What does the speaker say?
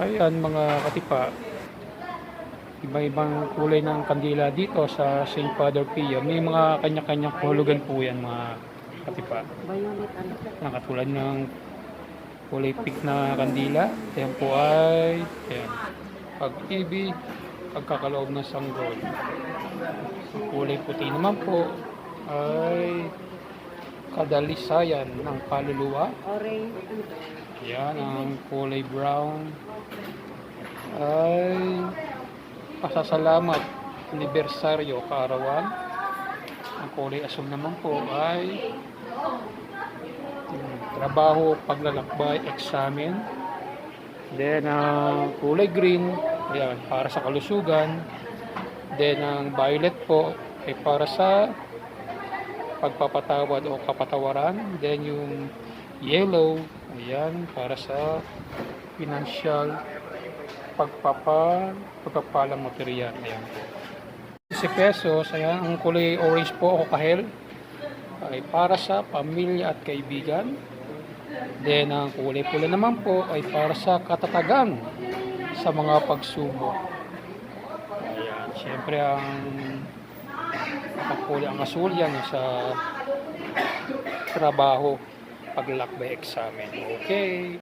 Ayan mga katipa, iba-ibang kulay ng kandila dito sa St. Father Pio. May mga kanya-kanyang hulugan po yan mga katipa. Na katulad ng kulay pink na kandila. Yan po ay pag-ibig, pagkakaloob ng sanggol. Ang kulay puti naman po ay kadalisayan ng kaluluwa. Orange. Yan, ang kulay brown ay pasasalamat, anibersaryo, kaarawan. Ang kulay asul naman po ay hmm, trabaho, paglalakbay, examen. Then, ang kulay green, ayan, para sa kalusugan. Then, ang violet po ay para sa pagpapatawad o kapatawaran. Then, yung yellow, ayan, para sa financial pagpapa, pagpapalang material. Ayan. 10 pesos, ayan, ang kulay orange po o kahel ay para sa pamilya at kaibigan. Then, ang kulay pula naman po ay para sa katatagan sa mga pagsubok. Ayan, syempre ang ang kulay ang asul yan sa trabaho paglalakbay examen. Okay.